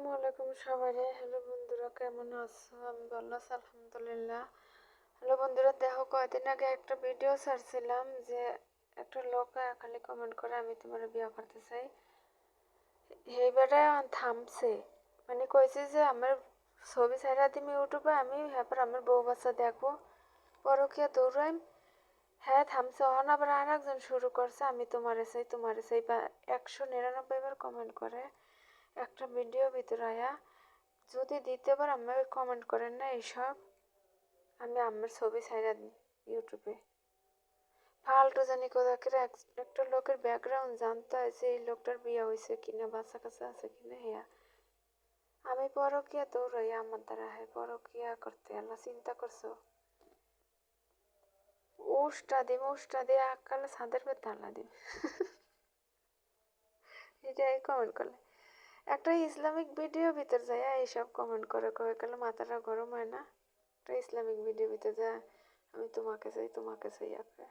আসসালামু আলাইকুম সবাই হ্যালো বন্ধুরা, কেমন আছো? আমি ভালো আছি, আলহামদুলিল্লাহ। হ্যালো বন্ধুরা, দেখো কয়দিন আগে একটা ভিডিও ছাড়ছিলাম যে একটা লোক খালি কমেন্ট করে, আমি তোমার বিয়ে করতে চাই। এইবারে থামছে। মানে কইছে যে, আমার ছবি ছাড়া দিমি ইউটিউবে, আমি হ্যাঁ আমার বউ বাচ্চা দেখব। পরকিয়া দৌড়াইম। হ্যাঁ থামছে। অহন আবার আর একজন শুরু করছে, আমি তোমারে চাই তোমারে চাই। বা একশো নিরানব্বই বার কমেন্ট করে। একটা ভিডিও ভিতরে আয়া, যদি দ্বিতীয়বার আমাকে কমেন্ট করেন না এইসব, আমি আমার ছবি ছাইরা দিই ইউটিউবে। ফালতু জানি কোথাকের একটা লোকের ব্যাকগ্রাউন্ড জানতে হয় যে এই লোকটার বিয়ে হয়েছে কিনা, বাচ্চা কাছে আছে কিনা, হেয়া। আমি পরকিয়া দৌড়াই আমার দ্বারা হ্যাঁ পরকিয়া করতে, আল্লাহ চিন্তা করছ? উষ্টা দিম উষ্টা দিয়ে আকালে ছাদের তালা দিম এটাই কমেন্ট করলে। একটা ইসলামিক ভিডিও ভিতর যায় এইসব কমেন্ট করে, কয়ে গেলে মাথাটা গরম হয় না? একটা ইসলামিক ভিডিও ভিতর যায়, আমি তোমাকে চাই তোমাকে চাই ফালতু